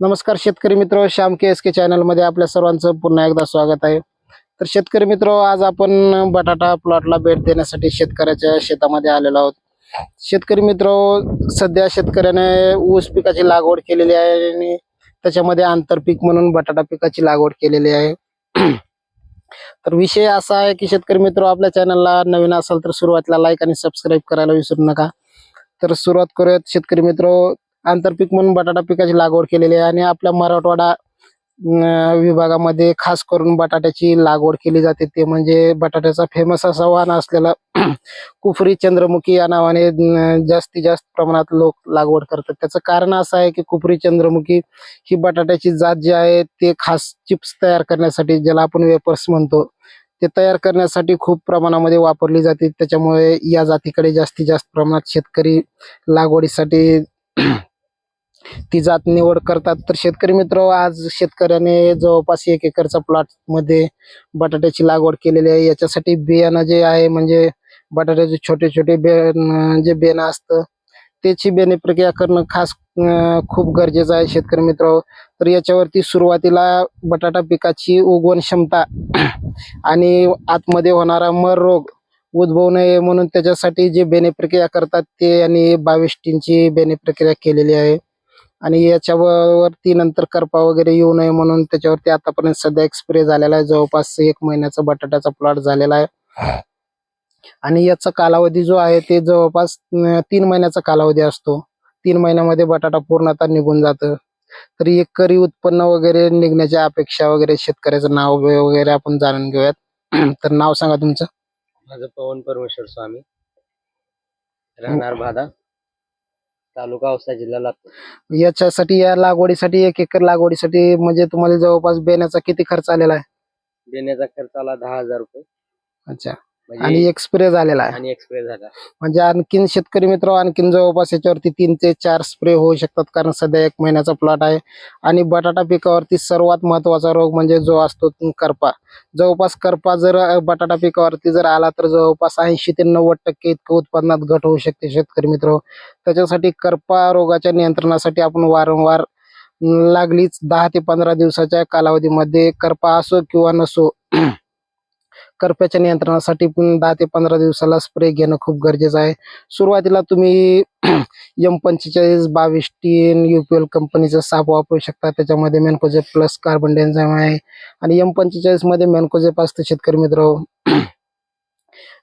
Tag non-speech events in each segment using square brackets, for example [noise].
नमस्कार शेतकरी मित्र श्याम के एस के चॅनलमध्ये आपल्या सर्वांचं पुन्हा एकदा स्वागत आहे. तर शेतकरी मित्र आज आपण बटाटा प्लॉटला भेट देण्यासाठी शेतकऱ्याच्या शेतामध्ये आलेलो आहोत. शेतकरी मित्र सध्या शेतकऱ्याने ऊस पिकाची लागवड केलेली आहे आणि त्याच्यामध्ये आंतरपीक म्हणून बटाटा पिकाची लागवड केलेली आहे. [clears throat] तर विषय असा आहे की शेतकरी मित्र आपल्या चॅनलला नवीन असाल तर सुरुवातीला लाईक आणि सबस्क्राईब करायला विसरू नका. तर सुरुवात करूयात. शेतकरी मित्र आंतरपीक म्हणून बटाटा पिकाची लागवड केलेली आहे आणि आपल्या मराठवाडा विभागामध्ये खास करून बटाट्याची लागवड केली जाते. ते म्हणजे बटाट्याचा फेमस असा वाहन असलेला [clears throat] कुफरी चंद्रमुखी या नावाने जास्तीत जास्त प्रमाणात लोक लागवड करतात. त्याचं कारण असं आहे की कुफरी चंद्रमुखी ही बटाट्याची जात जी आहे ते खास चिप्स तयार करण्यासाठी ज्याला आपण वेपर्स म्हणतो ते तयार करण्यासाठी खूप प्रमाणामध्ये वापरली जाते. त्याच्यामुळे या जातीकडे जास्तीत जास्त प्रमाणात शेतकरी लागवडीसाठी ती जात निवड करतात. तर शेतकरी मित्र आज शेतकऱ्याने जवळपास एक एकरचा प्लॉटमध्ये बटाट्याची लागवड केलेली आहे. याच्यासाठी बियाणं जे आहे म्हणजे बटाट्याचे छोटे छोटे बे जे बेणं असतं त्याची बेणे प्रक्रिया करणं खास खूप गरजेचं आहे शेतकरी मित्र. तर याच्यावरती सुरुवातीला बटाटा पिकाची उगवण क्षमता [clears throat] आणि आतमध्ये होणारा मर रोग उद्भवू नये म्हणून त्याच्यासाठी जे बेने प्रक्रिया करतात ते यांनी बावीस टीनची बेने प्रक्रिया केलेली आहे. आणि याच्यावरती नंतर करपा वगैरे येऊ नये म्हणून त्याच्यावरती आतापर्यंत सध्या एक स्प्रे झालेला आहे. जवळपास एक महिन्याचा बटाट्याचा प्लॉट झालेला आहे. आणि याचा कालावधी जो आहे ते जवळपास तीन महिन्याचा कालावधी असतो. तीन महिन्यामध्ये बटाटा पूर्णतः निघून जातं. तर एकरी उत्पन्न वगैरे निघण्याच्या अपेक्षा वगैरे शेतकऱ्याचं नाव वगैरे आपण जाणून घेऊयात. [clears throat] तर नाव सांगा तुमचं. माझं पवन परमेश्वर स्वामी. राहणार भादा. तालुका औसा जिल्हा लातूर. याच्यासाठी या लागवडीसाठी एक एकर लागवडीसाठी म्हणजे तुम्हाला जवळपास बेण्याचा किती खर्च आलेला आहे? देण्याचा खर्च आला दहा हजार रुपये. अच्छा. आणि म्हणजे एक स्प्रे झालेला आहे. आणि एक्सप्रेस झाला. म्हणजे आणखीन शेतकरी मित्र आणखीन जवळपास याच्यावरती तीन ते चार स्प्रे होऊ शकतात कारण सध्या एक महिन्याचा प्लॉट आहे. आणि बटाटा पिकावरती सर्वात महत्त्वाचा रोग म्हणजे जो असतो करपा. जवळपास करपा जर बटाटा पिकावरती जर आला तर जवळपास ऐंशी ते नव्वद टक्के इतकं उत्पन्नात घट होऊ शकते शेतकरी मित्र. त्याच्यासाठी करपा रोगाच्या नियंत्रणासाठी आपण वारंवार लागलीच दहा ते पंधरा दिवसाच्या कालावधीमध्ये करपा असो किंवा नसो करप्याच्या नियंत्रणासाठी पण दहा ते पंधरा दिवसाला स्प्रे घेणं खूप गरजेचं आहे. सुरुवातीला तुम्ही [clears throat] यम पंचेचाळीस बावीस टीन युपीएल कंपनीचा साप वापरू शकता. त्याच्यामध्ये मेनकोजेप प्लस कार्बन डेन्झाईम आहे. आणि एम पंचेचाळीसमध्ये मेनकोजेप असतं शेतकरी मित्र. [clears throat]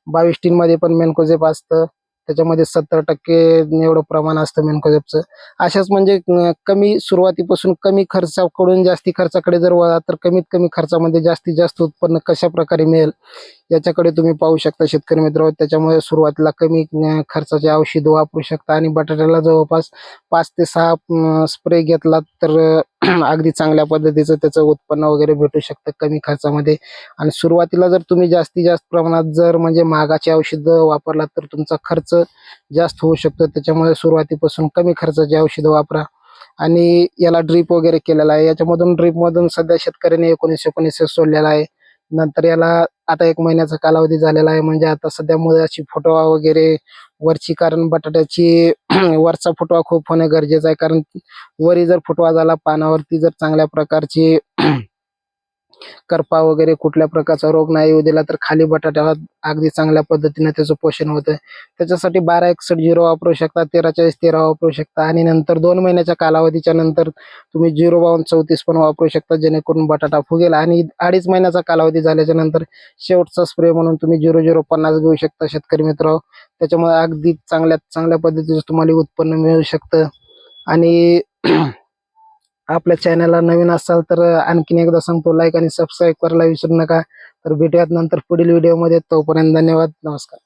बावीस टीनमध्ये पण मेनकोजेप असतं. त्याच्यामध्ये सत्तर टक्के एवढं प्रमाण असतं मेनकोजेपचं अशाच म्हणजे कमी सुरुवातीपासून कमी खर्चाकडून जास्ती खर्चाकडे जर वळा तर कमीत कमी खर्चामध्ये जास्तीत जास्त उत्पन्न कशा प्रकारे मिळेल? याच्याकडे तुम्ही पाहू शकता शेतकरी मित्र त्याच्यामुळे सुरुवातीला कमी खर्चाचे औषध वापरू शकता. आणि बटाट्याला जवळपास पाच ते सहा स्प्रे घेतला तर [clears throat] अगदी चांगल्या पद्धतीचं त्याचं उत्पन्न वगैरे भेटू शकतं कमी खर्चामध्ये. आणि सुरुवातीला जर तुम्ही जास्तीत जास्त प्रमाणात जर म्हणजे महागाचे औषध वापरलात तर तुमचा खर्च जास्त होऊ शकतो. त्याच्यामुळे सुरुवातीपासून कमी खर्चाचे औषधं वापरा. आणि याला ड्रीप वगैरे केलेला आहे. याच्यामधून ड्रीपमधून सध्या शेतकऱ्याने एकोणीसशे एकोणीसशे सोडलेला आहे. नंतर याला आता एक महिन्याचा कालावधी झालेला आहे. म्हणजे आता सध्या मुळाची फोटो वगैरे वरची कारण बटाट्याची [clears throat] वरचा फुटवा खूप होणे गरजेचं आहे. कारण वरी जर फुटवा झाला पानावरती जर चांगल्या प्रकारची [clears throat] करपा वगैरे कुठल्या प्रकारचा रोग नाही येऊ दिला तर खाली बटाट्याला अगदी चांगल्या पद्धतीने त्याचं पोषण होतं. त्याच्यासाठी बारा एकसठ झिरो वापरू शकता तेरा चाळीस तेरा वापरू शकता आणि नंतर दोन महिन्याच्या कालावधीच्या नंतर तुम्ही झिरो बावन्न चौतीस पण वापरू शकता जेणेकरून बटाटा फुगेल आणि अडीच महिन्याचा कालावधी झाल्याच्यानंतर शेवटचा स्प्रे म्हणून तुम्ही झिरो झिरो पन्नास घेऊ शकता शेतकरी मित्र. त्याच्यामुळे अगदी चांगल्या चांगल्या पद्धतीचं तुम्हाला उत्पन्न मिळू शकतं. आणि आपल्या चॅनलला नवीन असाल तर आणखीन एकदा सांगतो लाईक आणि सबस्क्राईब करायला विसरू नका. तर भेटूयात नंतर पुढील व्हिडिओमध्ये तोपर्यंत धन्यवाद. नमस्कार.